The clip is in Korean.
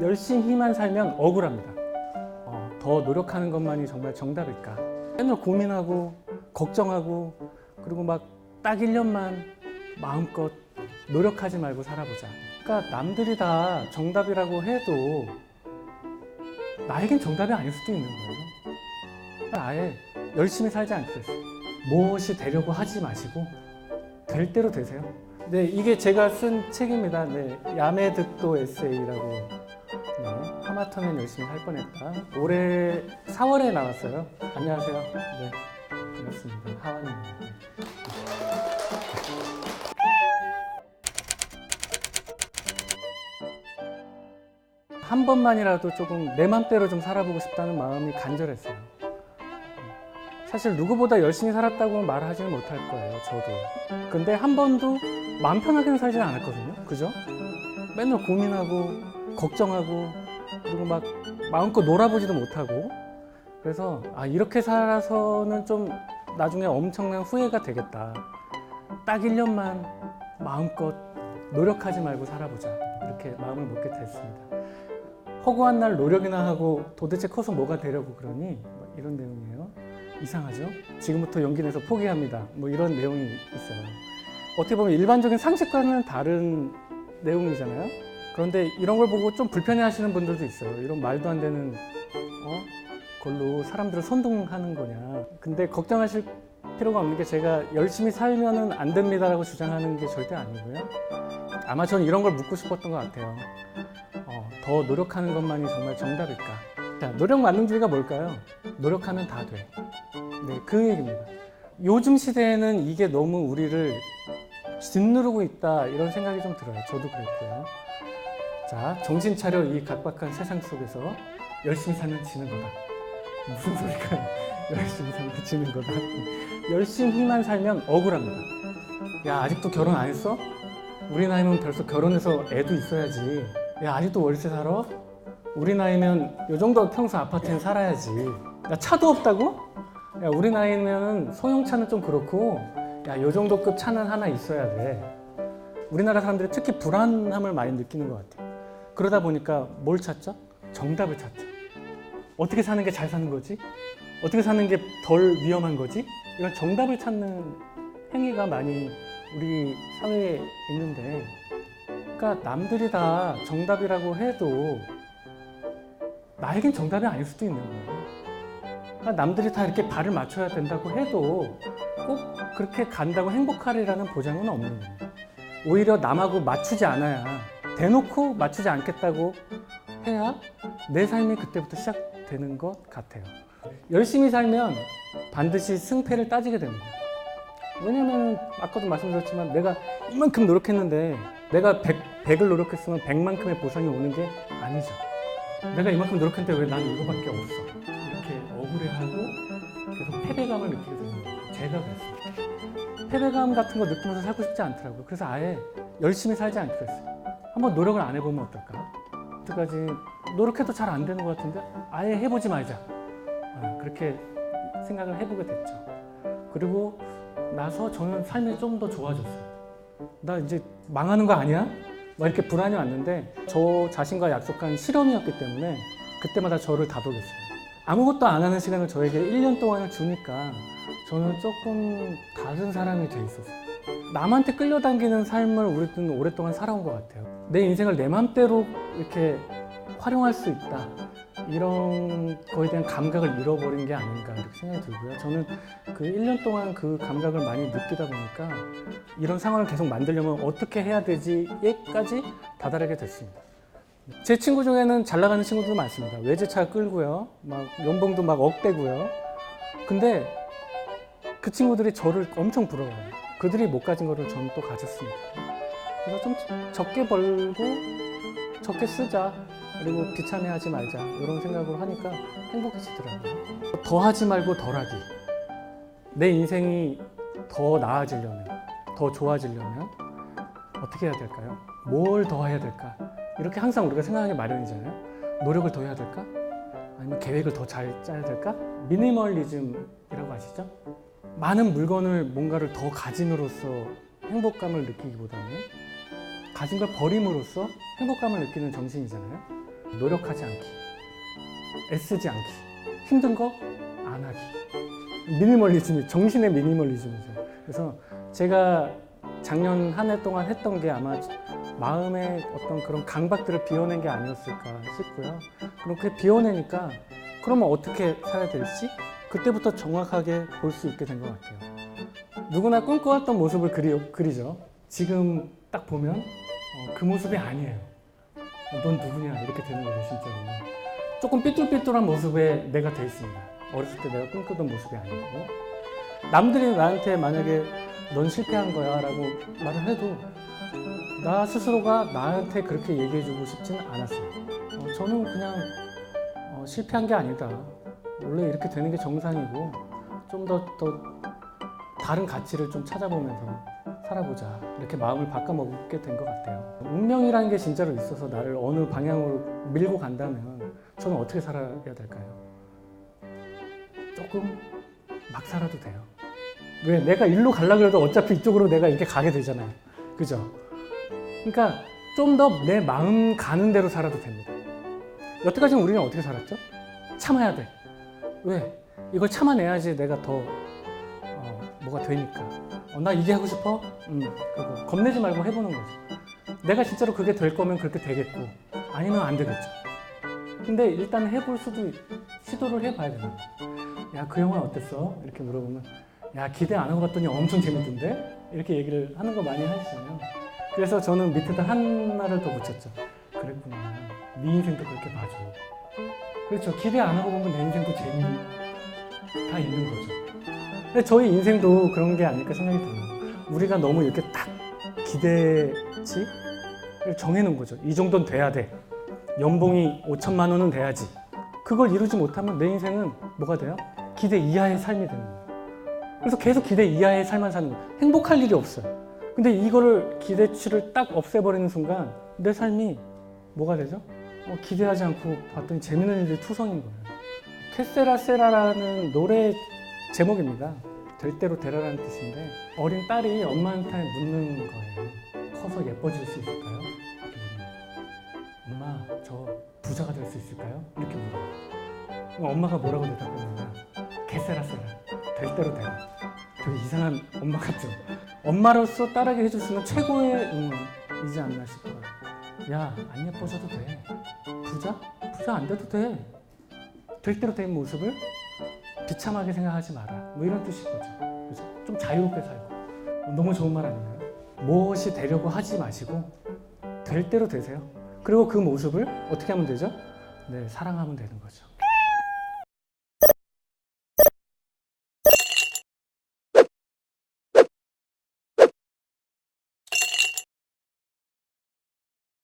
열심히만 살면 억울합니다. 어, 더 노력하는 것만이 정말 정답일까? 맨날 고민하고 걱정하고 그리고 막 딱 1년만 마음껏 노력하지 말고 살아보자. 그러니까 남들이 다 정답이라고 해도 나에겐 정답이 아닐 수도 있는 거예요. 그러니까 아예 열심히 살지 않기로 했어요. 무엇이 되려고 하지 마시고 될 대로 되세요. 네, 이게 제가 쓴 책입니다. 네, 야매득도 에세이라고. 네, 하마터면 열심히 할 뻔했다. 올해 4월에 나왔어요. 안녕하세요. 네, 반갑습니다. 하완입니다. 네. 한 번만이라도 조금 내 맘대로 좀 살아보고 싶다는 마음이 간절했어요. 사실 누구보다 열심히 살았다고 말하지는 못할 거예요, 저도. 근데 한 번도 마음 편하게는 살지는 않았거든요. 그죠? 맨날 고민하고, 걱정하고, 그리고 막 마음껏 놀아보지도 못하고. 그래서, 아, 이렇게 살아서는 좀 나중에 엄청난 후회가 되겠다. 딱 1년만 마음껏 노력하지 말고 살아보자. 이렇게 마음을 먹게 됐습니다. 허구한 날 노력이나 하고 도대체 커서 뭐가 되려고 그러니? 뭐 이런 내용이에요. 이상하죠? 지금부터 용기 내서 포기합니다. 뭐 이런 내용이 있어요. 어떻게 보면 일반적인 상식과는 다른 내용이잖아요. 그런데 이런 걸 보고 좀 불편해 하시는 분들도 있어요. 이런 말도 안 되는, 어? 걸로 사람들을 선동하는 거냐. 근데 걱정하실 필요가 없는 게 제가 열심히 살면은 안 됩니다라고 주장하는 게 절대 아니고요. 아마 저는 이런 걸 묻고 싶었던 것 같아요. 어, 더 노력하는 것만이 정말 정답일까? 자, 노력 만능주의가 뭘까요? 노력하면 다 돼. 네, 그 얘기입니다. 요즘 시대에는 이게 너무 우리를 짓누르고 있다 이런 생각이 좀 들어요. 저도 그랬고요. 자, 정신 차려 이 각박한 세상 속에서 열심히 살면 지는 거다. 무슨 소리까요? 열심히 살면 지는 거다. 열심히만 살면 억울합니다. 야, 아직도 결혼 안 했어? 우리 나이면 벌써 결혼해서 애도 있어야지. 야, 아직도 월세 살아? 우리 나이면 요 정도 평소 아파트에 살아야지. 야, 차도 없다고? 야, 우리 나이면 소형차는 좀 그렇고, 야, 요 정도 급 차는 하나 있어야 돼. 우리나라 사람들이 특히 불안함을 많이 느끼는 것 같아요. 그러다 보니까 뭘 찾죠? 정답을 찾죠. 어떻게 사는 게 잘 사는 거지? 어떻게 사는 게 덜 위험한 거지? 이런 정답을 찾는 행위가 많이 우리 사회에 있는데, 그러니까 남들이 다 정답이라고 해도 나에겐 정답이 아닐 수도 있는 거예요. 그러니까 남들이 다 이렇게 발을 맞춰야 된다고 해도 꼭 그렇게 간다고 행복하리라는 보장은 없는 겁니다. 오히려 남하고 맞추지 않아야 대놓고 맞추지 않겠다고 해야 내 삶이 그때부터 시작되는 것 같아요. 열심히 살면 반드시 승패를 따지게 됩니다. 왜냐면 아까도 말씀드렸지만 내가 이만큼 노력했는데 내가 100, 100을 노력했으면 100만큼의 보상이 오는 게 아니죠. 내가 이만큼 노력했는데 왜 나는 이거밖에 없어? 이렇게 억울해하고 계속 패배감을 느끼게 거예요. 제가 그랬습니다. 패배감 같은 거 느끼면서 살고 싶지 않더라고요. 그래서 아예 열심히 살지 않기로 했어요. 한번 노력을 안 해보면 어떨까? 여태까지 노력해도 잘 안 되는 것 같은데 아예 해보지 말자. 아, 그렇게 생각을 해보게 됐죠. 그리고 나서 저는 삶이 좀 더 좋아졌어요. 나 이제 망하는 거 아니야? 막 이렇게 불안이 왔는데 저 자신과 약속한 실험이었기 때문에 그때마다 저를 다독였어요. 아무것도 안 하는 시간을 저에게 1년 동안을 주니까 저는 조금 다른 사람이 돼 있었어요. 남한테 끌려당기는 삶을 우리는 오랫동안 살아온 것 같아요. 내 인생을 내 맘대로 이렇게 활용할 수 있다. 이런 거에 대한 감각을 잃어버린 게 아닌가 이렇게 생각이 들고요. 저는 그 1년 동안 그 감각을 많이 느끼다 보니까 이런 상황을 계속 만들려면 어떻게 해야 되지에까지 다다르게 됐습니다. 제 친구 중에는 잘 나가는 친구들도 많습니다. 외제차 끌고요. 막 연봉도 막 억대고요. 근데 그 친구들이 저를 엄청 부러워요. 그들이 못 가진 거를 저는 또 가졌습니다. 그래서 좀 적게 벌고 적게 쓰자. 그리고 비참해하지 말자. 이런 생각으로 하니까 행복해지더라고요. 더 하지 말고 덜 하기. 내 인생이 더 나아지려면, 더 좋아지려면 어떻게 해야 될까요? 뭘 더 해야 될까? 이렇게 항상 우리가 생각하기 마련이잖아요. 노력을 더 해야 될까? 아니면 계획을 더 잘 짜야 될까? 미니멀리즘이라고 아시죠? 많은 물건을 뭔가를 더 가짐으로써 행복감을 느끼기보다는 가진 걸 버림으로써 행복감을 느끼는 정신이잖아요. 노력하지 않기, 애쓰지 않기, 힘든 거 안 하기. 미니멀리즘이 정신의 미니멀리즘이죠. 그래서 제가 작년 한 해 동안 했던 게 아마 마음의 어떤 그런 강박들을 비워낸 게 아니었을까 싶고요. 그렇게 비워내니까 그러면 어떻게 살아야 될지 그때부터 정확하게 볼 수 있게 된 것 같아요. 누구나 꿈꿔왔던 모습을 그리, 그리죠. 지금 딱 보면 어, 그 모습이 아니에요. 어, 넌 누구냐 이렇게 되는 거죠 진짜로. 조금 삐뚤삐뚤한 모습에 내가 돼 있습니다. 어렸을 때 내가 꿈꾸던 모습이 아니고 남들이 나한테 만약에 넌 실패한 거야 라고 말을 해도 나 스스로가 나한테 그렇게 얘기해주고 싶지는 않았어요. 어, 저는 그냥 어, 실패한 게 아니다. 원래 이렇게 되는 게 정상이고 좀 더 더 다른 가치를 좀 찾아보면서 살아보자 이렇게 마음을 바꿔먹게 된 것 같아요. 운명이라는 게 진짜로 있어서 나를 어느 방향으로 밀고 간다면 저는 어떻게 살아야 될까요? 조금 막 살아도 돼요. 왜 내가 일로 가려 그래도 어차피 이쪽으로 내가 이렇게 가게 되잖아요. 그죠? 그러니까 좀 더 내 마음 가는 대로 살아도 됩니다. 여태까지 우리는 어떻게 살았죠? 참아야 돼. 왜? 이걸 참아내야지 내가 더 어, 뭐가 되니까. 어, 나 이게 하고 싶어? 음, 그거 겁내지 말고 해보는 거죠. 내가 진짜로 그게 될 거면 그렇게 되겠고 아니면 안 되겠죠. 근데 일단 해볼 수도 있- 시도를 해봐야 됩니다. 야, 그 영화 어땠어? 이렇게 물어보면 야, 기대 안 하고 봤더니 엄청 재밌던데? 이렇게 얘기를 하는 거 많이 하시잖아요. 그래서 저는 밑에다 하나를 더 붙였죠. 그랬구나. 네 인생도 그렇게 봐줘. 그렇죠. 기대 안 하고 보면 내 인생도 재미 다 있는 거죠. 저희 인생도 그런 게 아닐까 생각이 들어요. 우리가 너무 이렇게 딱 기대치를 정해놓은 거죠. 이 정도는 돼야 돼. 연봉이 5천만 원은 돼야지. 그걸 이루지 못하면 내 인생은 뭐가 돼요? 기대 이하의 삶이 되는 거예요. 그래서 계속 기대 이하의 삶만 사는 거예요. 행복할 일이 없어요. 근데 이거를 기대치를 딱 없애버리는 순간 내 삶이 뭐가 되죠? 어, 기대하지 않고 봤더니 재밌는 일들이 투성인 거예요. 캐세라세라라는 노래 제목입니다. 될 대로 되라라는 뜻인데 어린 딸이 엄마한테 묻는 거예요. 커서 예뻐질 수 있을까요? 엄마 저 부자가 될 수 있을까요? 이렇게 물어요. 엄마가 뭐라고 대답하냐면 캐세라세라 될 대로 되라. 되게 이상한 엄마 같죠? 엄마로서 딸에게 해줄 수 있는 최고의 응원이지 않나 싶어요. 야, 안 예뻐져도 돼. 부자? 부자 안 돼도 돼. 될 대로 된 모습을 비참하게 생각하지 마라. 뭐 이런 뜻인 거죠. 그죠? 좀 자유롭게 살고. 너무 좋은 말 아닌가요? 무엇이 되려고 하지 마시고 될 대로 되세요. 그리고 그 모습을 어떻게 하면 되죠? 네, 사랑하면 되는 거죠.